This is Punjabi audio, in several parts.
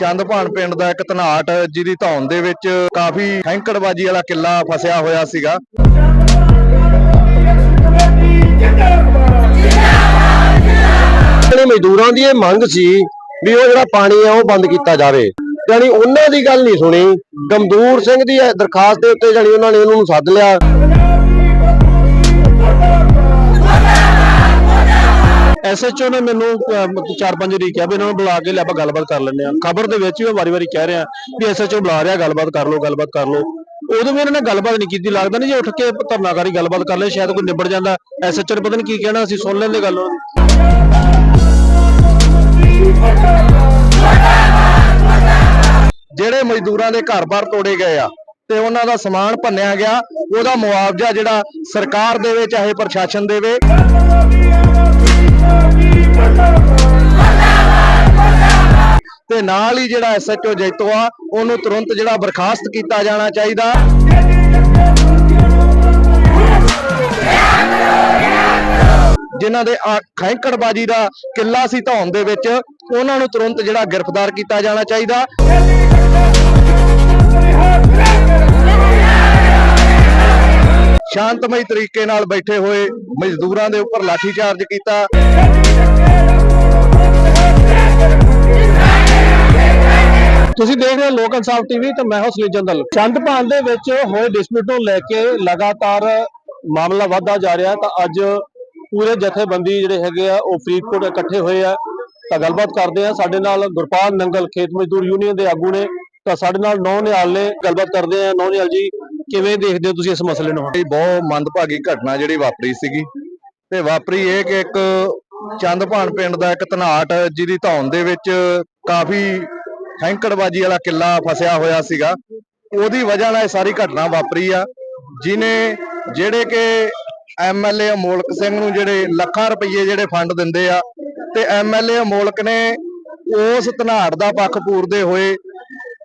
ਚੰਦਪਾਨ ਪਿੰਡ ਦਾ ਇੱਕ ਧਨਾਟ, ਜਿਹਦੀ ਧੌਣ ਦੇ ਵਿੱਚ ਕਾਫੀ ਹੈਂਕੜਬਾਜੀ ਵਾਲਾ ਕਿੱਲਾ ਫਸਿਆ ਹੋਇਆ ਸੀਗਾ। ਜਿਹੜੇ ਮਜ਼ਦੂਰਾਂ ਦੀ ਇਹ ਮੰਗ ਸੀ ਵੀ ਉਹ ਜਿਹੜਾ ਪਾਣੀ ਆ ਉਹ ਬੰਦ ਕੀਤਾ ਜਾਵੇ। ਯਾਨੀ ਉਹਨਾਂ ਦੀ ਗੱਲ ਨਹੀਂ ਸੁਣੀ। ਗਮਦੂਰ ਸਿੰਘ ਦੀ ਦਰਖਾਸਤ ਦੇ ਉੱਤੇ ਜਾਨੀ ਉਹਨਾਂ ਨੇ ਉਹਨਾਂ ਨੂੰ ਸੱਦ ਲਿਆ। ਐਸਐਚਓ ਨੇ ਮੈਨੂੰ ਚਾਰ ਪੰਜ ਵਾਰੀ ਕਿਹਾ ਵੀ ਇਹਨਾਂ ਨੂੰ ਬੁਲਾ ਕੇ ਲੈ ਆਪਾਂ ਗੱਲਬਾਤ ਕਰ ਲੈਂਦੇ ਆ ਖਬਰ ਦੇ ਵਿੱਚ ਵੀ ਵਾਰੀ-ਵਾਰੀ ਕਹਿ ਰਿਹਾ ਵੀ ਐਸਐਚਓ ਬੁਲਾ ਰਿਹਾ, ਗੱਲਬਾਤ ਕਰ ਲਓ, ਗੱਲਬਾਤ ਕਰ ਲਓ। ਉਦੋਂ ਵੀ ਇਹਨਾਂ ਨੇ ਗੱਲਬਾਤ ਨਹੀਂ ਕੀਤੀ। ਲੱਗਦਾ ਨਹੀਂ ਜੇ ਉੱਠ ਕੇ ਧਰਨਾਕਾਰੀ ਗੱਲਬਾਤ ਕਰ ਲੈ ਸ਼ਾਇਦ ਕੋਈ ਨਿਬੜ ਜਾਂਦਾ। ਐਸਐਚਓ ਨੇ ਪਤਾ ਨਹੀਂ ਕੀ ਕਹਿਣਾ, ਅਸੀਂ ਸੁਣ ਲੈਂਦੇ ਗੱਲ। ਜਿਹੜੇ ਮਜ਼ਦੂਰਾਂ ਦੇ ਘਰ-ਬਾਰ ਤੋੜੇ ਗਏ ਆ ਤੇ ਉਹਨਾਂ ਦਾ ਸਮਾਨ ਭੰਨਿਆ ਗਿਆ, ਉਹਦਾ ਮੁਆਵਜ਼ਾ ਜਿਹੜਾ ਸਰਕਾਰ ਦੇਵੇ, ਚਾਹੇ ਪ੍ਰਸ਼ਾਸਨ ਦੇਵੇ। ਤੇ ਨਾਲ ਹੀ ਜਿਹੜਾ ਐਸਐਚਓ ਜੈਤੋ ਆ ਉਹਨੂੰ ਤੁਰੰਤ ਜਿਹੜਾ ਬਰਖਾਸਤ ਕੀਤਾ ਜਾਣਾ ਚਾਹੀਦਾ। ਜਿਨ੍ਹਾਂ ਦੇ ਖੈਂਕੜਬਾਜੀ ਦਾ ਕਿੱਲਾ ਸੀ ਧੌਣ ਦੇ ਵਿੱਚ, ਉਹਨਾਂ ਨੂੰ ਤੁਰੰਤ ਜਿਹੜਾ ਗ੍ਰਿਫਤਾਰ ਕੀਤਾ ਜਾਣਾ ਚਾਹੀਦਾ। ਸ਼ਾਂਤਮਈ ਤਰੀਕੇ ਨਾਲ ਬੈਠੇ ਹੋਏ ਮਜ਼ਦੂਰਾਂ ਦੇ ਉੱਪਰ ਲਾਠੀਚਾਰਜ ਕੀਤਾ। ਤੁਸੀਂ ਦੇਖ ਰਹੇ ਹੋ ਲੋਕ ਇਨਸਾਫ ਟੀਵੀ ਤੇ ਮੈਂ ਹਾਂ ਜੰਦਲ। ਦਲ ਚੰਦਪਾਨ ਦੇ ਵਿੱਚ ਹੋਏ ਡਿਸਪਿਊਟ ਨੂੰ ਲੈ ਕੇ ਲਗਾਤਾਰ ਮਾਮਲਾ ਵਧਦਾ ਜਾ ਰਿਹਾ ਤਾਂ ਅੱਜ ਪੂਰੇ ਜਥੇਬੰਦੀ ਜਿਹੜੇ ਹੈਗੇ ਆ, ਉਹ ਫਰੀਦਕੋਟ ਇਕੱਠੇ ਹੋਏ ਆ। ਤਾਂ ਗੱਲਬਾਤ ਕਰਦੇ ਆ। ਸਾਡੇ ਨਾਲ ਗੁਰਪਾਲ ਨੰਗਲ ਖੇਤ ਮਜ਼ਦੂਰ ਯੂਨੀਅਨ ਦੇ ਆਗੂ ਨੇ। ਤਾਂ ਸਾਡੇ ਨਾਲ ਨੌ ਨਿਹਾਲ ਨੇ। ਗੱਲਬਾਤ ਕਰਦੇ ਆ। ਨੌ ਨਿਹਾਲ ਜੀ ਕਿਵੇਂ ਦੇਖਦੇ ਹੋ ਤੁਸੀਂ ਇਸ ਮਸਲੇ ਨੂੰ ਹੁਣ? ਇਹ ਬਹੁਤ ਮੰਦਭਾਗੀ ਘਟਨਾ ਜਿਹੜੀ ਵਾਪਰੀ ਸੀਗੀ। ਤੇ ਵਾਪਰੀ ਇਹ ਕਿ ਇੱਕ ਚੰਦਪਾਨ ਪਿੰਡ ਦਾ ਇੱਕ ਧਨਾਟ ਜਿਹਦੀ ਧੌਣ ਦੇ ਵਿੱਚ ਕਾਫੀ ਹੈਂਕੜਬਾਜੀ ਵਾਲਾ ਕਿੱਲਾ ਫਸਿਆ ਹੋਇਆ ਸੀਗਾ। ਉਹਦੀ ਵਜ੍ਹਾ ਨਾਲ ਇਹ ਸਾਰੀ ਘਟਨਾ ਵਾਪਰੀ ਆ ਜਿਨੇ ਜਿਹੜੇ ਕਿ ਐਮਐਲਏ ਅਮੋਲਕ ਸਿੰਘ ਨੂੰ ਜਿਹੜੇ ਲੱਖਾਂ ਰੁਪਏ ਜਿਹੜੇ ਫੰਡ ਦਿੰਦੇ ਆ, ਤੇ ਐਮਐਲਏ ਅਮੋਲਕ ਨੇ ਉਸ ਧਨਾਟ ਦਾ ਪੱਖ ਪੂਰਦੇ ਹੋਏ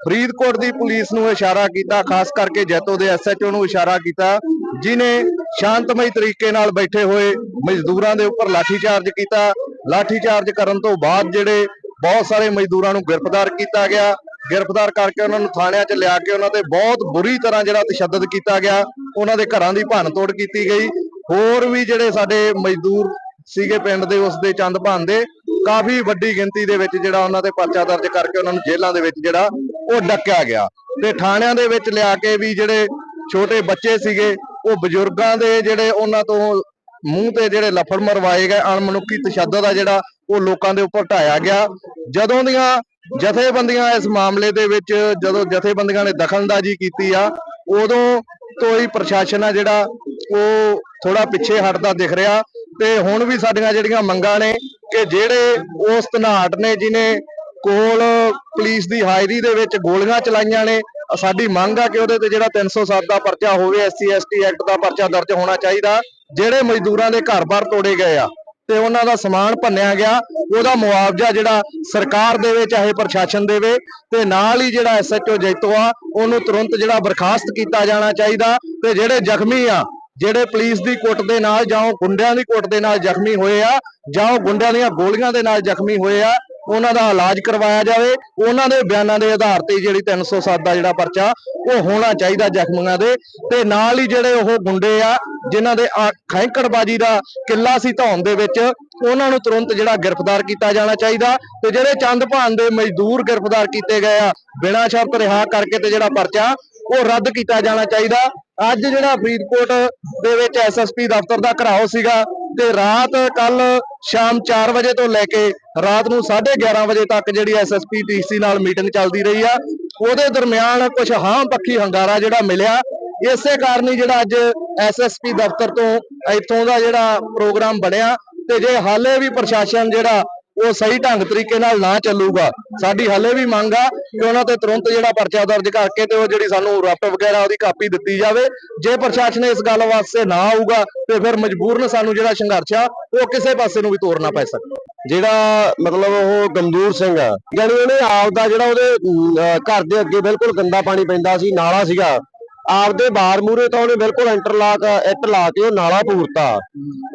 ਫਰੀਦਕੋਟ ਦੀ ਪੁਲਿਸ ਨੂੰ ਇਸ਼ਾਰਾ ਕੀਤਾ, ਖਾਸ ਕਰਕੇ ਜੈਤੋ ਦੇ ਐਸਐਚਓ ਨੂੰ ਇਸ਼ਾਰਾ ਕੀਤਾ, ਜਿਨੇ ਸ਼ਾਂਤਮਈ ਤਰੀਕੇ ਨਾਲ ਬੈਠੇ ਹੋਏ ਮਜ਼ਦੂਰਾਂ ਦੇ ਉੱਪਰ ਲਾਠੀਚਾਰਜ ਕੀਤਾ। ਲਾਠੀਚਾਰਜ ਕਰਨ ਤੋਂ ਬਾਅਦ ਜਿਹੜੇ ਬਹੁਤ ਸਾਰੇ ਮਜ਼ਦੂਰਾਂ ਨੂੰ ਗ੍ਰਿਫਤਾਰ ਕੀਤਾ ਗਿਆ। ਗ੍ਰਿਫਤਾਰ ਕਰਕੇ ਉਹਨਾਂ ਨੂੰ ਥਾਣਿਆਂ 'ਚ ਲਿਆ ਕੇ ਉਹਨਾਂ ਤੇ ਬਹੁਤ ਬੁਰੀ ਤਰ੍ਹਾਂ ਜਿਹੜਾ ਤਸ਼ੱਦਦ ਕੀਤਾ ਗਿਆ, ਉਹਨਾਂ ਦੇ ਘਰਾਂ ਦੀ ਭੰਨਤੋੜ ਕੀਤੀ ਗਈ। ਹੋਰ ਵੀ ਜਿਹੜੇ ਸਾਡੇ ਮਜ਼ਦੂਰ ਸੀਗੇ ਪਿੰਡ ਦੇ, ਉਸ ਦੇ ਚੰਦ ਭਾਨ ਦੇ, ਕਾਫੀ ਵੱਡੀ ਗਿਣਤੀ ਦੇ ਵਿੱਚ ਜਿਹੜਾ ਉਹਨਾਂ ਤੇ ਪਰਚਾ ਦਰਜ ਕਰਕੇ ਉਹਨਾਂ ਨੂੰ ਜੇਲ੍ਹਾਂ ਦੇ ਵਿੱਚ ਜਿਹੜਾ ਉਹ ਡੱਕਿਆ ਗਿਆ। ਤੇ ਥਾਣਿਆਂ ਦੇ ਵਿੱਚ ਲਿਆ ਕੇ ਵੀ ਜਿਹੜੇ ਛੋਟੇ ਬੱਚੇ ਸੀਗੇ, ਉਹ ਬਜ਼ੁਰਗਾਂ ਦੇ ਜਿਹੜੇ ਉਹਨਾਂ ਤੋਂ ਮੂੰਹ ਤੇ ਜਿਹੜੇ ਲਫੜ ਮਰਵਾਏ ਗਏ, ਅਣਮਨੁੱਖੀ ਤਸ਼ੱਦਦ ਆ ਜਿਹੜਾ ਉਹ ਲੋਕਾਂ ਦੇ ਉੱਪਰ ਢਾਇਆ ਗਿਆ। ਜਦੋਂ ਦੀਆਂ ਜਥੇਬੰਦੀਆਂ ਇਸ ਮਾਮਲੇ ਦੇ ਵਿੱਚ, ਜਦੋਂ ਜਥੇਬੰਦੀਆਂ ਨੇ ਦਖਲਅੰਦਾਜ਼ੀ ਕੀਤੀ ਆ, ਉਦੋਂ ਤੋਂ ਹੀ ਪ੍ਰਸ਼ਾਸਨ ਆ ਜਿਹੜਾ ਉਹ ਥੋੜਾ ਪਿੱਛੇ ਹਟਦਾ ਦਿਖ ਰਿਹਾ। ਤੇ ਹੁਣ ਵੀ ਸਾਡੀਆਂ ਜਿਹੜੀਆਂ ਮੰਗਾਂ ਨੇ ਕਿ ਜਿਹੜੇ ਉਸ ਧਨਾਟ ਨੇ, ਜਿਨੇ ਕੋਲ ਪੁਲਿਸ ਦੀ ਹਾਜ਼ਰੀ ਦੇ ਵਿੱਚ ਗੋਲੀਆਂ ਚਲਾਈਆਂ ਨੇ। ਸਾਡੀ ਮੰਗ ਆ ਕਿ ਉਹਦੇ ਤੇ ਜਿਹੜਾ 307 ਦਾ ਪਰਚਾ ਹੋਵੇ ਐਸਸੀ ਐਸਟੀ ਐਕਟ ਦਾ ਪਰਚਾ ਦਰਜ ਹੋਣਾ ਚਾਹੀਦਾ, ਜਿਹੜੇ ਮਜ਼ਦੂਰਾਂ ਦੇ ਘਰ-ਬਾਰ ਤੋੜੇ ਗਏ ਆ। ਤੇ ਉਹਨਾਂ ਦਾ ਸਮਾਨ ਭੰਨਿਆ ਗਿਆ। ਉਹਦਾ ਮੁਆਵਜ਼ਾ ਜਿਹੜਾ ਸਰਕਾਰ ਦੇਵੇ ਚਾਹੇ ਪ੍ਰਸ਼ਾਸਨ ਦੇਵੇ, ਤੇ ਨਾਲ ਹੀ ਜਿਹੜਾ ਐਸਐਚਓ ਜੈਤੋ ਆ, ਉਹਨੂੰ ਤੁਰੰਤ ਜਿਹੜਾ ਬਰਖਾਸਤ ਕੀਤਾ ਜਾਣਾ ਚਾਹੀਦਾ। ਤੇ ਜਿਹੜੇ ਜ਼ਖਮੀ ਆ, ਜਿਹੜੇ ਪੁਲਿਸ ਦੀ ਕੁੱਟ ਦੇ ਨਾਲ ਜਾਂ ਉਹ ਗੁੰਡਿਆਂ ਦੀ ਕੁੱਟ ਦੇ ਨਾਲ ਜ਼ਖਮੀ ਹੋਏ ਆ, ਜਾਂ ਉਹ ਗੁੰਡਿਆਂ ਦੀਆਂ ਗੋਲੀਆਂ ਦੇ ਨਾਲ ਜ਼ਖਮੀ ਹੋਏ ਆ ਉਹਨਾਂ ਦਾ ਇਲਾਜ ਕਰਵਾਇਆ ਜਾਵੇ, ਉਹਨਾਂ ਦੇ ਬਿਆਨਾਂ ਦੇ ਆਧਾਰ ਤੇ ਹੀ ਜਿਹੜੀ 307 ਦਾ ਜਿਹੜਾ ਪਰਚਾ, ਉਹ ਹੋਣਾ ਚਾਹੀਦਾ ਜ਼ਖਮੀਆਂ ਦੇ। ਤੇ ਨਾਲ ਹੀ ਜਿਹੜੇ ਉਹ ਗੁੰਡੇ ਆ, ਜਿਨ੍ਹਾਂ ਦੇ ਖੈਂਕੜਬਾਜੀ ਦਾ ਕਿੱਲਾ ਸੀ ਧੌਣ ਦੇ ਵਿੱਚ, ਉਹਨਾਂ ਨੂੰ ਤੁਰੰਤ ਜਿਹੜਾ ਗ੍ਰਿਫਤਾਰ ਕੀਤਾ ਜਾਣਾ ਚਾਹੀਦਾ। ਤੇ ਜਿਹੜੇ ਚੰਦ ਭਾਨ ਦੇ ਮਜ਼ਦੂਰ ਗ੍ਰਿਫਤਾਰ ਕੀਤੇ ਗਏ ਆ, ਬਿਨਾਂ ਸ਼ਰਤ ਰਿਹਾ ਕਰਕੇ ਤੇ ਜਿਹੜਾ ਪਰਚਾ, ਉਹ ਰੱਦ ਕੀਤਾ ਜਾਣਾ ਚਾਹੀਦਾ। ਅੱਜ ਜਿਹੜਾ ਫਰੀਦਕੋਟ ਦੇ ਵਿੱਚ ਐਸਐਸਪੀ ਦਫ਼ਤਰ ਦਾ ਘਰਾਓ ਸੀਗਾ ਤੇ ਰਾਤ ਕੱਲ ਸ਼ਾਮ 4 ਵਜੇ ਤੋਂ ਲੈ ਕੇ ਰਾਤ ਨੂੰ 11:30 ਵਜੇ ਤੱਕ ਜਿਹੜੀ ਐਸਐਸਪੀ ਡੀਸੀ ਨਾਲ ਮੀਟਿੰਗ ਚੱਲਦੀ ਰਹੀ ਆ। ਉਹਦੇ ਦਰਮਿਆਨ ਕੁਝ ਹਾਂ ਪੱਖੀ ਹੰਗਾਰਾ ਜਿਹੜਾ ਮਿਲਿਆ। ਇਸੇ ਕਾਰਨ ਹੀ ਜਿਹੜਾ ਅੱਜ ਐਸਐਸਪੀ ਦਫ਼ਤਰ ਤੋਂ ਇੱਥੋਂ ਦਾ ਜਿਹੜਾ ਪ੍ਰੋਗਰਾਮ ਬਣਿਆ। ਤੇ ਜੇ ਹਾਲੇ ਵੀ ਪ੍ਰਸ਼ਾਸਨ ਜਿਹੜਾ ਉਹ ਸਹੀ ਢੰਗ ਤਰੀਕੇ ਨਾਲ ਨਾ ਚੱਲੂਗਾ। ਸਾਡੀ ਹਲੇ ਵੀ ਮੰਗ ਆ ਕਿ ਉਹਨਾਂ ਤੇ ਤੁਰੰਤ ਜਿਹੜਾ ਪਰਚਾ ਦਰਜ ਕਰਕੇ ਤੇ ਉਹ ਜਿਹੜੀ ਸਾਨੂੰ ਰੱਟ ਵਗੈਰਾ ਉਹਦੀ ਕਾਪੀ ਦਿੱਤੀ ਜਾਵੇ। ਜੇ ਪ੍ਰਸ਼ਾਸਨ ਇਸ ਗੱਲ ਵਾਸਤੇ ਨਾ ਆਊਗਾ ਤੇ ਫਿਰ ਮਜਬੂਰਨ ਸਾਨੂੰ ਜਿਹੜਾ ਸੰਘਰਸ਼ ਆ, ਉਹ ਕਿਸੇ ਪਾਸੇ ਨੂੰ ਵੀ ਤੋਰਨਾ ਪੈ ਸਕਦਾ ਜਿਹੜਾ ਮਤਲਬ ਉਹ ਗੰਦੂਰ ਸਿੰਘ ਆ, ਯਾਨੀ ਉਹਨੇ ਆਪ ਦਾ ਜਿਹੜਾ ਉਹਦੇ ਘਰ ਦੇ ਅੱਗੇ ਬਿਲਕੁਲ ਗੰਦਾ ਪਾਣੀ ਪੈਂਦਾ ਸੀ, ਨਾਲਾ ਸੀਗਾ। ਆਪਦੇ ਬਾਰ ਮੂਰੇ ਤਾਂ ਉਹਨੇ ਬਿਲਕੁਲ ਇੰਟਰਲਾਕ ਇੱਟ ਲਾ ਕੇ ਉਹ ਨਾਲਾ ਪੂਰਤਾ।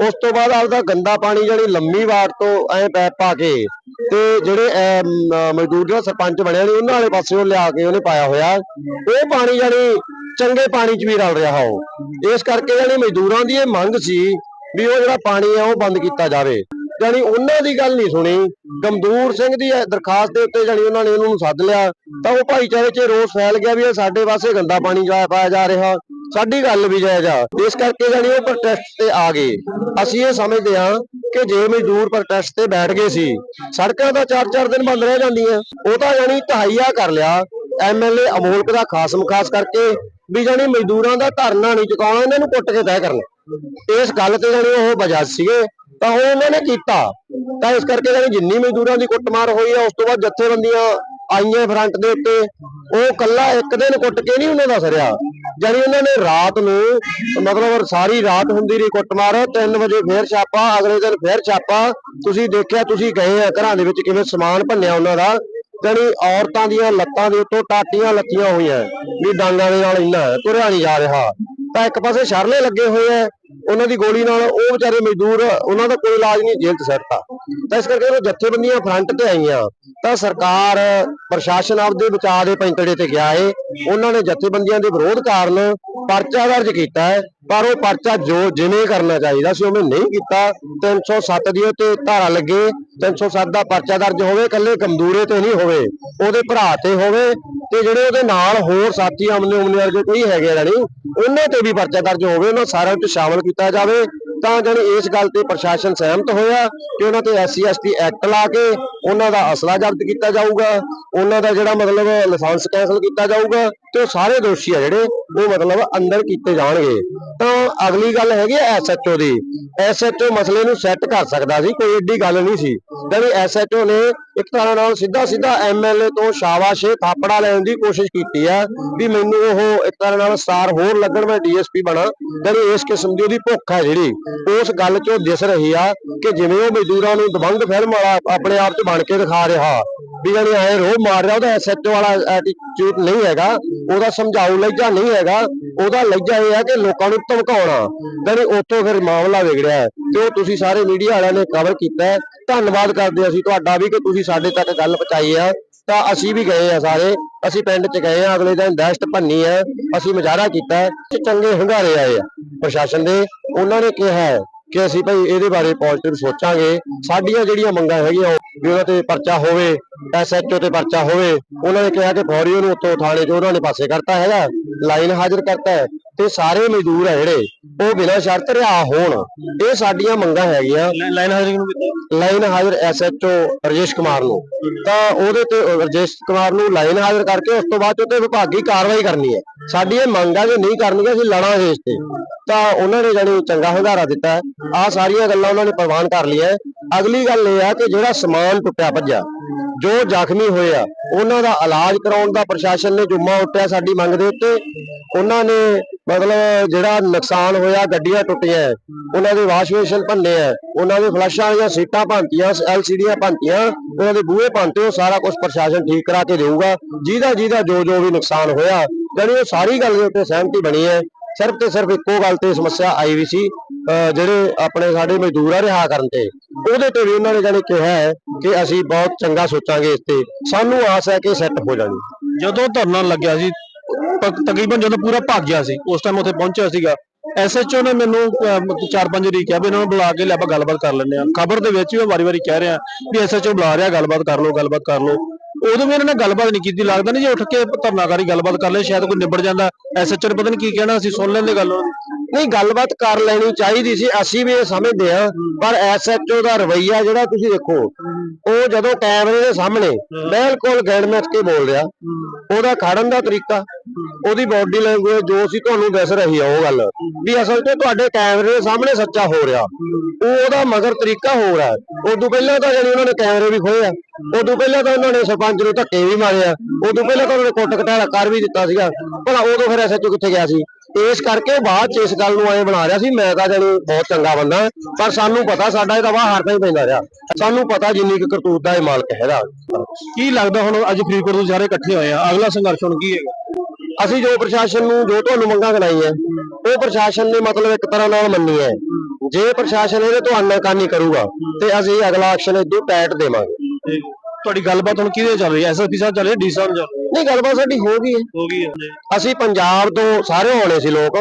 ਉਸ ਤੋਂ ਬਾਅਦ ਆਪਦਾ ਗੰਦਾ ਪਾਣੀ ਜਿਹੜੀ ਲੰਮੀ ਵਾਰ ਤੋਂ ਐ ਪੈਪ ਪਾ ਕੇ ਤੇ ਜਿਹੜੇ ਮਜ਼ਦੂਰ ਜਿਹੜਾ ਸਰਪੰਚ ਬਣਿਆ ਨੇ ਉਹਨਾਂ ਵਾਲੇ ਪਾਸਿਓਂ ਲਿਆ ਕੇ ਉਹਨੇ ਪਾਇਆ ਹੋਇਆ। ਉਹ ਪਾਣੀ ਜਾਨੀ ਚੰਗੇ ਪਾਣੀ 'ਚ ਵੀ ਰਲ ਰਿਹਾ ਉਹ। ਇਸ ਕਰਕੇ ਜਾਨੀ ਮਜ਼ਦੂਰਾਂ ਦੀ ਇਹ ਮੰਗ ਸੀ ਵੀ ਉਹ ਜਿਹੜਾ ਪਾਣੀ ਆ ਉਹ ਬੰਦ ਕੀਤਾ ਜਾਵੇ। ਜਾਨੀ ਉਹਨਾਂ ਦੀ ਗੱਲ ਨਹੀਂ ਸੁਣੀ। ਗਮਦੂਰ ਸਿੰਘ ਦੀ ਦਰਖਾਸਤ ਦੇ ਉੱਤੇ ਜਾਨੀ ਉਹਨਾਂ ਨੇ ਉਹਨੂੰ ਸੱਦ ਲਿਆ। ਤਾਂ ਉਹ ਭਾਈਚਾਰੇ 'ਚ ਰੋਸ ਫੈਲ ਗਿਆ ਵੀ ਇਹ ਸਾਡੇ ਪਾਸੇ ਗੰਦਾ ਪਾਣੀ ਪਾਇਆ ਜਾ ਰਿਹਾ। ਸਾਡੀ ਗੱਲ ਵੀ ਜਾਇਜ਼ ਆ। ਇਸ ਕਰਕੇ ਜਾਨੀ ਉਹ ਪ੍ਰੋਟੈਸਟ ਤੇ ਆ ਗਏ। ਅਸੀਂ ਇਹ ਸਮਝਦੇ ਹਾਂ ਕਿ ਜੇ ਮਜ਼ਦੂਰ ਪ੍ਰੋਟੈਸਟ ਤੇ ਬੈਠ ਗਏ ਸੀ ਸੜਕਾਂ ਤਾਂ ਚਾਰ ਚਾਰ ਦਿਨ ਬੰਦ ਰਹਿ ਜਾਂਦੀਆਂ। ਉਹ ਤਾਂ ਜਾਨੀ ਤਹਾਈਆ ਕਰ ਲਿਆ। ਐਮਐਲਏ ਅਮੋਲਕ ਦਾ ਖਾਸ ਖਾਸ ਕਰਕੇ ਵੀ ਜਾਨੀ ਮਜ਼ਦੂਰਾਂ ਦਾ ਧਰਨਾ ਨਹੀਂ ਚੁਕਾਉਣਾ ਇਹਨਾਂ ਨੂੰ ਕੁੱਟ ਕੇ ਤੈਅ ਕਰਨਾ। ਇਸ ਗੱਲ ਤੇ ਜਾਨੀ ਉਹ ਬਜਾ ਸੀਗੇ, ਤਾਂ ਉਹ ਉਹਨਾਂ ਨੇ ਕੀਤਾ। ਤਾਂ ਇਸ ਕਰਕੇ ਜਾਨੀ ਜਿੰਨੀ ਮਜ਼ਦੂਰਾਂ ਦੀ ਕੁੱਟਮਾਰ ਹੋਈ ਆ, ਉਸ ਤੋਂ ਬਾਅਦ ਜਥੇਬੰਦੀਆਂ ਆਈਆਂ ਫਰੰਟ ਦੇ ਉੱਤੇ। ਉਹ ਕੱਲਾ ਇੱਕ ਦਿਨ ਕੁੱਟ ਕੇ ਨਹੀਂ ਉਹਨਾਂ ਦਾ ਸਰਿਆ। ਜਾਨੀ ਉਹਨਾਂ ਨੇ ਰਾਤ ਨੂੰ, ਮਤਲਬ ਸਾਰੀ ਰਾਤ ਹੁੰਦੀ ਰਹੀ ਕੁੱਟਮਾਰ 3 ਵਜੇ ਫੇਰ ਛਾਪਾ, ਅਗਲੇ ਦਿਨ ਫੇਰ ਛਾਪਾ। ਤੁਸੀਂ ਦੇਖਿਆ, ਤੁਸੀਂ ਗਏ ਆ ਘਰਾਂ ਦੇ ਵਿੱਚ ਕਿਵੇਂ ਸਮਾਨ ਭੰਨਿਆ ਉਹਨਾਂ ਦਾ। ਜਾਨੀ ਔਰਤਾਂ ਦੀਆਂ ਲੱਤਾਂ ਦੇ ਉੱਤੋਂ ਟਾਟੀਆਂ ਲੱਤੀਆਂ ਹੋਈਆਂ। ਵੀ ਡਾਂਗਾਂ ਦੇ ਨਾਲ ਇੰਨਾ ਤੁਰਿਆ ਨਹੀਂ ਜਾ ਰਿਹਾ। ਤਾਂ ਇੱਕ ਪਾਸੇ ਸ਼ਰਲੇ ਲੱਗੇ ਹੋਏ ਆ ਉਹਨਾਂ ਦੀ ਗੋਲੀ ਨਾਲ ਉਹ ਵਿਚਾਰੇ ਮਜ਼ਦੂਰ, ਉਹਨਾਂ ਦਾ ਕੋਈ ਇਲਾਜ ਨਹੀਂ, ਜੇਲ੍ਹ 'ਚ ਸਿੱਟਤਾ ਤਾਂ ਇਸ ਕਰਕੇ ਉਹ ਜਥੇਬੰਦੀਆਂ ਫਰੰਟ ਤੇ ਆਈਆਂ, ਤਾਂ ਸਰਕਾਰ, ਪ੍ਰਸ਼ਾਸਨ ਆਪਦੇ ਬਚਾਅ ਦੇ ਪੈਂਤੜੇ ਤੇ ਗਿਆ ਏ। ਉਹਨਾਂ ਨੇ ਜਥੇਬੰਦੀਆਂ ਦੇ ਵਿਰੋਧ ਕਾਰਨ ਪਰਚਾ ਦਰਜ ਕੀਤਾ ਹੈ, ਪਰ ਉਹ ਪਰਚਾ ਜੋ ਜਿਵੇਂ ਕਰਨਾ ਚਾਹੀਦਾ ਸੀ ਉਵੇਂ ਨਹੀਂ ਕੀਤਾ। 307 ਦੀ ਉੱਤੇ ਧਾਰਾ ਲੱਗੇ 307 ਦਾ ਪਰਚਾ ਦਰਜ ਹੋਵੇ, ਇਕੱਲੇ ਗਮਦੂਰੇ ਤੇ ਨਹੀਂ ਹੋਵੇ, ਉਹਦੇ ਭਰਾ ਤੇ ਹੋਵੇ, ਤੇ ਜਿਹੜੇ ਉਹਦੇ ਨਾਲ ਹੋਰ ਸਾਥੀ ਅਮਨੇ ਉਮਨੇ ਵਰਗੇ ਕੋਈ ਹੈਗੇ ਜਾਣੀ ਉਹਨਾਂ ਤੇ ਵੀ ਪਰਚਾ ਦਰਜ ਹੋਵੇ, ਉਹਨਾਂ ਸਾਰਿਆਂ ਵਿੱਚ ਸ਼ਾਮਲ ਕੀਤਾ ਜਾਵੇ। ਤਾਂ ਜਾਣੀ ਇਸ ਗੱਲ ਤੇ ਪ੍ਰਸ਼ਾਸਨ ਸਹਿਮਤ ਹੋਇਆ ਕਿ ਉਹਨਾਂ ਤੇ ਐਸਸੀ ਐਸਟੀ ਐਕਟ ਲਾ ਕੇ ਉਹਨਾਂ ਦਾ ਅਸਲਾ ਜ਼ਬਤ ਕੀਤਾ ਜਾਊਗਾ, ਉਹਨਾਂ ਦਾ ਜਿਹੜਾ ਮਤਲਬ ਲਾਇਸੈਂਸ ਕੈਂਸਲ ਕੀਤਾ ਜਾਊਗਾ ਤੇ ਉਹ ਸਾਰੇ ਦੋਸ਼ੀ ਆ ਜਿਹੜੇ ਉਹ ਮਤਲਬ ਅੰਦਰ ਕੀਤੇ ਜਾਣਗੇ। ਤਾਂ ਅਗਲੀ ਗੱਲ ਹੈਗੀ ਐਸਐਚਓ ਦੀ। ਐਸਐਚਓ ਮਸਲੇ ਨੂੰ ਸੈੱਟ ਕਰ ਸਕਦਾ ਸੀ, ਕੋਈ ਏਡੀ ਗੱਲ ਨਹੀਂ ਸੀ। ਜਾਣੀ ਐਸਐਚਓ ਨੇ ਇੱਕ ਤਰ੍ਹਾਂ ਨਾਲ ਸਿੱਧਾ ਸਿੱਧਾ ਐਮਐਲਏ ਤੋਂ ਸ਼ਾਬਾਸ਼ੇ ਥਾਪੜਾ ਲੈਣ ਦੀ ਕੋਸ਼ਿਸ਼ ਕੀਤੀ ਆ ਵੀ ਮੈਨੂੰ ਉਹ ਇੱਕ ਤਰ੍ਹਾਂ ਨਾਲ ਸਟਾਰ ਹੋਰ ਲੱਗਣ, ਮੈਂ ਡੀਐਸਪੀ ਬਣਾ। ਜਿਹੜੀ ਇਸ ਕਿਸਮ ਦੀ ਉਹਦੀ ਭੁੱਖ ਹੈ ਜਿਹੜੀ। ਉਸ ਗੱਲ 'ਚ ਉਹ ਦਿਸ ਰਹੀ ਆ ਕਿ ਜਿਵੇਂ ਉਹ ਮਜ਼ਦੂਰਾਂ ਨੂੰ ਦਬੰਗ ਫਿਲਮ ਵਾਲਾ ਆਪਣੇ ਆਪ 'ਚ ਬਣ ਕੇ ਦਿਖਾ ਰਿਹਾ, ਵੀ ਜਾਣੀ ਐ ਰੋਹ ਮਾਰ ਰਿਹਾ, ਉਹਦਾ ਐਸਐਚਓ ਵਾਲਾ ਐਟੀਟਿਊਡ ਨਹੀਂ ਹੈਗਾ। ਉਹਦਾ ਸਮਝਾਊ ਲਹਿਜਾ ਨਹੀਂ ਹੈ ਹੈਗਾ, ਉਹਦਾ ਲਹਿਜਾ ਇਹ ਹੈ ਕਿ ਲੋਕਾਂ ਨੂੰ ਧਮਕਾਉਣਾ। ਜਾਣੀ ਉੱਥੋਂ ਫਿਰ ਮਾਮਲਾ ਵਿਗੜਿਆ ਹੈ ਤੇ ਉਹ ਤੁਸੀਂ ਸਾਰੇ ਮੀਡੀਆ ਵਾਲਿਆਂ ਨੇ ਕਵਰ ਕੀਤਾ ਹੈ। ਧੰਨਵਾਦ ਕਰਦੇ ਅਸੀਂ ਤੁਹਾਡਾ ਵੀ ਕਿ ਤੁਸੀਂ ਸਾਡੇ ਤੱਕ ਗੱਲ ਪਹੁੰਚਾਈ ਆ। ਤਾਂ ਅਸੀਂ ਵੀ ਗਏ ਆ ਸਾਰੇ, ਅਸੀਂ ਪਿੰਡ 'ਚ ਗਏ ਆ, ਅਗਲੇ ਦਿਨ ਦਹਿਸ਼ਤ ਭੰਨੀ ਹੈ ਅਸੀਂ ਮੁਜ਼ਾਹਰਾ ਕੀਤਾ ਚੰਗੇ ਹੰਗਾਰੇ ਆਏ ਆ ਪ੍ਰਸ਼ਾਸਨ ਦੇ। ਉਹਨਾਂ ਨੇ ਕਿਹਾ ਹੈ ਕਿ ਅਸੀਂ ਭਾਈ ਇਹਦੇ ਬਾਰੇ ਪੋਜ਼ਿਟਿਵ ਸੋਚਾਂਗੇ। ਸਾਡੀਆਂ ਜਿਹੜੀਆਂ ਮੰਗਾਂ ਹੈਗੀਆਂ, ਉਹ ਵੀ ਉਹਨਾਂ ਤੇ ਪਰਚਾ ਹੋਵੇ ਐਸਐਚਓ ਤੇ ਪਰਚਾ ਹੋਵੇ ਉਹਨਾਂ ਨੇ ਕਿਹਾ ਕਿ ਫੌਰੀ ਉਹਨੂੰ ਉੱਥੋਂ ਥਾਣੇ 'ਚ ਉਹਨਾਂ ਨੇ ਪਾਸੇ ਕਰਤਾ ਹੈਗਾ ਲਾਈਨ ਹਾਜ਼ਰ ਕਰਤਾ ਹੈ ਤੇ ਸਾਰੇ ਮਜ਼ਦੂਰ ਆ ਜਿਹੜੇ ਉਹ ਬਿਨਾਂ ਸ਼ਰਤ ਰਿਹਾ ਹੋਣ ਇਹ ਸਾਡੀਆਂ ਮੰਗਾਂ ਹੈਗੀਆਂ। ਲਾਈਨ ਹਾਜ਼ਰਿੰਗ ਨੂੰ ਲਾਈਨ ਹਾਜ਼ਰ ਐਸਐਚਓ ਰਜੇਸ਼ ਕੁਮਾਰ ਨੂੰ। ਤਾਂ ਉਹਦੇ ਤੇ ਰਜੇਸ਼ ਕੁਮਾਰ ਨੂੰ ਲਾਈਨ ਹਾਜ਼ਰ ਕਰਕੇ ਉਸ ਤੋਂ ਬਾਅਦ ਉਹਤੇ ਵਿਭਾਗੀ ਕਾਰਵਾਈ ਕਰਨੀ ਹੈ। ਸਾਡੀ ਇਹ ਮੰਗ ਜੇ ਨਹੀਂ ਕਰਨਗੇ ਅਸੀਂ ਲੜਾਂਗੇ ਇਸ ਤੇ। ਤਾਂ ਉਹਨਾਂ ਨੇ ਜਾਣੀ ਚੰਗਾ ਹੰਗਾਰਾ ਦਿੱਤਾ। ਆ ਸਾਰੀਆਂ ਗੱਲਾਂ ਉਹਨਾਂ ਨੇ ਪ੍ਰਵਾਨ ਕਰ ਲਈਆਂ। ਅਗਲੀ ਗੱਲ ਇਹ ਆ ਕਿ ਜਿਹੜਾ ਸਮਾਨ ਟੁੱਟਿਆ ਭੱਜਿਆ ਜੋ ਜ਼ਖਮੀ ਹੋਏ ਆ, ਉਹਨਾਂ ਦਾ ਇਲਾਜ ਕਰਾਉਣ ਦਾ ਪ੍ਰਸ਼ਾਸਨ ਨੇ ਜੁਮਾ ਉੱਟਿਆ ਸਾਡੀ ਮੰਗ ਦੇ ਉੱਤੇ। ਉਹਨਾਂ ਨੇ ਮਤਲਬ ਜਿਹੜਾ ਨੁਕਸਾਨ ਹੋਇਆ, ਗੱਡੀਆਂ ਟੁੱਟੀਆਂ, ਉਹਨਾਂ ਦੇ ਵਾਸ਼ ਭੰਨੇ ਆ, ਉਹਨਾਂ ਦੇ ਫਲਸ਼ਾਂ ਵਾਲੀਆਂ ਸੀਟਾਂ ਭੰਨਤੀਆਂ, ਐਲਸੀਡੀਆਂ ਭੰਨਤੀਆਂ, ਉਹਨਾਂ ਦੇ ਬੂਹੇ ਭੰਨਤੇ, ਉਹ ਸਾਰਾ ਕੁਝ ਪ੍ਰਸ਼ਾਸਨ ਠੀਕ ਕਰਾ ਕੇ ਦੇਊਗਾ। ਜਿਹਦਾ ਜਿਹਦਾ ਜੋ ਜੋ ਵੀ ਨੁਕਸਾਨ ਹੋਇਆ, ਜਾਣੀ ਉਹ ਸਾਰੀ ਗੱਲ ਦੇ ਉੱਤੇ ਸਹਿਮਤੀ ਬਣੀ ਹੈ। ਸਿਰਫ ਤੇ ਸਿਰਫ ਇੱਕੋ ਗੱਲ ਤੇ ਸਮੱਸਿਆ ਆਈ ਵੀ ਸੀ ਜਿਹੜੇ ਆਪਣੇ ਸਾਡੇ ਮਜ਼ਦੂਰ ਆ ਰਿਹਾ ਕਰਨ ਤੇ, ਉਹਦੇ ਤੇ ਵੀ ਉਹਨਾਂ ਨੇ ਜਾਣੀ ਕਿਹਾ ਹੈ ਕਿ ਅਸੀਂ ਬਹੁਤ ਚੰਗਾ ਸੋਚਾਂਗੇ ਇਸ ਤੇ। ਸਾਨੂੰ ਆਸ ਹੈ ਕਿ ਸੈੱਟ ਹੋ ਜਾਣੀ। ਜਦੋਂ ਧਰਨਾ ਲੱਗਿਆ ਸੀ ਤਕਰੀਬਨ ਜਦੋਂ ਪੂਰਾ ਭੱਗ ਗਿਆ ਸੀ, ਉਸ ਟਾਈਮ ਉੱਥੇ ਪਹੁੰਚਿਆ ਸੀਗਾ। ਐਸਐਚਓ ਨੇ ਮੈਨੂੰ ਚਾਰ ਪੰਜ ਵਾਰੀ ਕਿਹਾ ਵੀ ਇਹਨਾਂ ਨੂੰ ਬੁਲਾ ਕੇ ਲੈ ਆਪਾਂ ਗੱਲਬਾਤ ਕਰ ਲੈਂਦੇ ਆ ਖਬਰ ਦੇ ਵਿੱਚ ਵੀ ਵਾਰੀ-ਵਾਰੀ ਕਹਿ ਰਿਹਾ ਵੀ ਐਸਐਚਓ ਬੁਲਾ ਰਿਹਾ, ਗੱਲਬਾਤ ਕਰ ਲਓ, ਗੱਲਬਾਤ ਕਰ ਲਓ। ਉਦੋਂ ਵੀ ਇਹਨਾਂ ਨੇ ਗੱਲਬਾਤ ਨਹੀਂ ਕੀਤੀ, ਲੱਗਦਾ ਨਹੀਂ ਜੇ ਉੱਠ ਕੇ ਧਰਨਾਕਾਰੀ ਗੱਲਬਾਤ ਕਰ ਲੈ ਸ਼ਾਇਦ ਕੋਈ ਨਿਬੜ ਜਾਂਦਾ। ਐਸਐਚਓ ਨੇ ਪਤਾ ਨਹੀਂ ਕੀ ਕਹਿਣਾ, ਅਸੀਂ ਸੁਣ ਲੈਂਦੇ ਗੱਲ। ਨਹੀਂ, ਗੱਲਬਾਤ ਕਰ ਲੈਣੀ ਚਾਹੀਦੀ ਸੀ, ਅਸੀਂ ਵੀ ਇਹ ਸਮਝਦੇ ਹਾਂ, ਪਰ ਐਸਐਚਓ ਦਾ ਰਵਈਆ ਜਿਹੜਾ ਤੁਸੀਂ ਦੇਖੋ, ਉਹ ਜਦੋਂ ਕੈਮਰੇ ਦੇ ਸਾਹਮਣੇ ਬਿਲਕੁਲ ਗੈੜਮੈਚ ਕੇ ਬੋਲ ਰਿਹਾ, ਉਹਦਾ ਖੜਨ ਦਾ ਤਰੀਕਾ, ਉਹਦੀ ਬਾਡੀ ਲੈਂਗੁਏਜ ਜੋ ਸੀ ਤੁਹਾਨੂੰ ਦੱਸ ਰਹੀ ਆ ਉਹ ਗੱਲ, ਵੀ ਅਸਲ 'ਚ ਤੁਹਾਡੇ ਕੈਮਰੇ ਦੇ ਸਾਹਮਣੇ ਸੱਚਾ ਹੋ ਰਿਹਾ, ਉਹ ਉਹਦਾ ਮਗਰ ਤਰੀਕਾ ਹੋ ਰਿਹਾ, ਉਦੋਂ ਪਹਿਲਾਂ ਤਾਂ ਜਿਹੜੀ ਉਹਨਾਂ ਨੇ ਕੈਮਰੇ ਵੀ ਖੋਏ ਆ, ਉਦੋਂ ਪਹਿਲਾਂ ਤਾਂ ਉਹਨਾਂ ਨੇ ਸਰਪੰਚ ਨੂੰ ਧੱਕੇ ਵੀ ਮਾਰਿਆ ਉਦੋਂ ਪਹਿਲਾਂ ਤਾਂ ਉਹਨਾਂ ਨੇ ਕੁੱਟ ਕਟਾਲਾ ਕਰ ਵੀ ਦਿੱਤਾ ਸੀਗਾ, ਭਲਾ ਉਦੋਂ ਫਿਰ ਐਸਐਚਓ ਕਿੱਥੇ ਗਿਆ ਸੀ? ਇਸ ਕਰਕੇ ਬਾਅਦ ਚ ਇਸ ਗੱਲ ਨੂੰ ਐ ਬਣਾ ਰਿਹਾ ਸੀ ਮੈਂ ਤਾਂ ਜਾਣੀ ਬਹੁਤ ਚੰਗਾ ਬੰਦਾ ਪਰ ਸਾਨੂੰ ਪਤਾ ਸਾਡਾ ਇਹਦਾ ਵਾਹ ਹਰਦਾ ਹੀ ਪੈਂਦਾ ਰਿਹਾ। ਸਾਨੂੰ ਪਤਾ ਜਿੰਨੀ ਕੁ ਕਰਤੂਤ ਦਾ ਇਹ ਮਾਲਕ ਹੈਗਾ। ਕੀ ਲੱਗਦਾ ਹੁਣ ਅੱਜ ਫਰੀਦਕੋਟ ਤੋਂ ਸਾਰੇ ਇਕੱਠੇ ਹੋਏ ਆ? ਅਗਲਾ ਸੰਘਰਸ਼ ਹੁਣ ਕੀ ਹੈਗਾ? ਅਸੀਂ ਜੋ ਪ੍ਰਸ਼ਾਸਨ ਨੂੰ ਜੋ ਤੁਹਾਨੂੰ ਮੰਗਾਂ ਗਣਾਈਆਂ ਉਹ ਪ੍ਰਸ਼ਾਸਨ ਨੇ ਮਤਲਬ ਇੱਕ ਤਰ੍ਹਾਂ ਨਾਲ ਮੰਨੀ ਹੈ। ਜੇ ਪ੍ਰਸ਼ਾਸਨ ਇਹਦੇ ਤੋਂ ਆਨਾਕਾਨੀ ਕਰੂਗਾ ਤੇ ਅਸੀਂ ਅਗਲਾ ਐਕਸ਼ਨ ਇਦੋਂ ਟਾਈਟ ਦੇਵਾਂਗੇ। ਤੁਹਾਡੀ ਗੱਲਬਾਤ ਹੁਣ ਕਿਹਦੇ ਚੱਲ ਰਹੀ ਹੈ? ਐਸਐਸਪੀ ਸਾਹਿਬ ਚੱਲ ਰਹੀ ਹੈ ਡੀ ਸਾਹਿਬ ਚੱਲ ਰਹੀ? ਹੈ ਨਹੀਂ ਗੱਲਬਾਤ ਸਾਡੀ ਹੋ ਗਈ ਹੈ। ਹੋ ਗਈ ਹੈ। ਅਸੀਂ ਪੰਜਾਬ ਤੋਂ ਸਾਰੇ ਆਉਣੇ ਸੀ ਲੋਕ।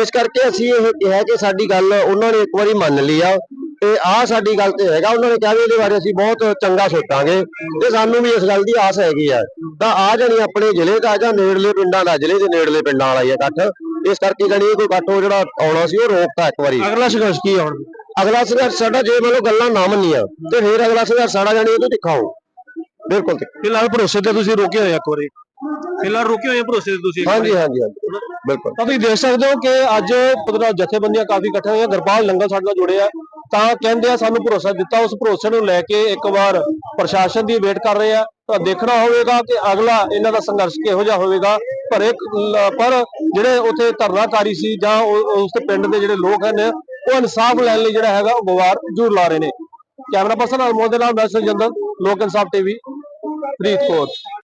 ਇਸ ਕਰਕੇ ਅਸੀਂ ਇਹ ਕਿਹਾ ਕਿ ਸਾਡੀ ਗੱਲ ਉਹਨਾਂ ਨੇ ਇੱਕ ਵਾਰੀ ਮੰਨ ਲਈ ਆ। ਤੇ ਆਹ ਸਾਡੀ ਗੱਲ ਤੇ ਹੈਗਾ। ਉਹਨਾਂ ਨੇ ਕਿਹਾ ਵੀ ਇਹਦੇ ਬਾਰੇ ਅਸੀਂ ਬਹੁਤ ਚੰਗਾ ਸੋਚਾਂਗੇ। ਤੇ ਸਾਨੂੰ ਵੀ ਇਸ ਗੱਲ ਦੀ ਆਸ ਹੈਗੀ ਆ। ਤਾਂ ਆ ਜਾਣੀ ਆਪਣੇ ਜ਼ਿਲ੍ਹੇ ਦਾ ਜਾਂ ਨੇੜਲੇ ਪਿੰਡਾਂ ਦਾ ਜ਼ਿਲ੍ਹੇ ਦੇ ਨੇੜਲੇ ਪਿੰਡਾਂ ਵਾਲਾ ਹੀ ਆ ਇਕੱਠ। ਇਸ ਕਰਕੇ ਜਾਣੀ ਕੋਈ ਇਕੱਠ ਉਹ ਜਿਹੜਾ ਆਉਣਾ ਸੀ ਉਹ ਰੋਕਤਾ ਇੱਕ ਵਾਰੀ। ਅਗਲਾ ਸੰਘਰਸ਼ ਕੀ ਹੁਣ ਅਗਲਾ ਸੰਘਰਸ਼ ਸਾਡਾ ਜੇ ਮੰਨ ਗੱਲਾਂ ਨਾ ਮੰਨੀਆਂ ਤੇ ਫਿਰ ਅਗਲਾ ਸੰਘਰਸ਼ ਸਾਡਾ ਜਾਣੀ ਇਹ ਤੋਂ ਦਿਖਾਓ ਬਿਲਕੁਲ ਤੇ- ਫਿਲਹਾਲ ਭਰੋਸੇ ਤੇ ਤੁਸੀਂ ਰੋਕੇ ਹੋਏ ਆ ਇੱਕ ਵਾਰੀ। ਫਿਲਹਾਲ ਰੁਕੇ ਹੋਏ ਆ ਭਰੋਸੇ ਤੇ ਤੁਸੀਂ ਇੱਕ ਵਾਰੀ। ਹਾਂਜੀ ਹਾਂਜੀ। ਬਿਲਕੁਲ। ਤਾਂ ਤੁਸੀਂ ਦੇਖ ਸਕਦੇ ਹੋ ਕਿ ਅੱਜ ਮਤਲਬ ਜਥੇਬੰਦੀਆਂ ਕਾਫੀ ਇਕੱਠੇ ਹੋਈਆਂ ਗਰਪਾਲ ਲੰਗਰ ਸਾਡੇ ਨਾਲ ਜੁੜੇ ਆ। ਤਾਂ ਕਹਿੰਦੇ ਆ ਸਾਨੂੰ ਭਰੋਸਾ ਦਿੱਤਾ ਉਸ ਭਰੋਸੇ ਨੂੰ ਲੈ ਕੇ ਇੱਕ ਵਾਰ ਪ੍ਰਸ਼ਾਸਨ ਦੀ ਵੇਟ ਕਰ ਰਹੇ ਆ। ਤਾਂ ਦੇਖਣਾ ਹੋਵੇਗਾ ਕਿ ਅਗਲਾ ਇਹਨਾਂ ਦਾ ਸੰਘਰਸ਼ ਕਿਹੋ ਜਿਹਾ ਹੋਵੇਗਾ। ਪਰ ਇੱਕ ਲ- ਪਰ ਜਿਹੜੇ ਉੱਥੇ ਧਰਨਾਕਾਰੀ ਸੀ ਜਾਂ ਉਹ- ਉਸ ਪਿੰਡ ਦੇ ਜਿਹੜੇ ਲੋਕ ਹਨ ਉਹ ਇਨਸਾਫ ਲੈਣ ਲਈ ਜਿਹੜਾ ਹੈਗਾ ਉਹ ਗੁਹਾਰ ਜ਼ਰੂਰ ਲਾ ਰਹੇ ਨੇ। ਕੈਮਰਾ ਪਰਸਨ ਅਨਮੋਲ ਦੇ ਨਾਲ ਮੈਂ ਸੁਜਿੰਦਰ ਲੋਕ ਇਨਸਾਫ ਟੀਵੀ। ਫਰੀਦਕੋਟ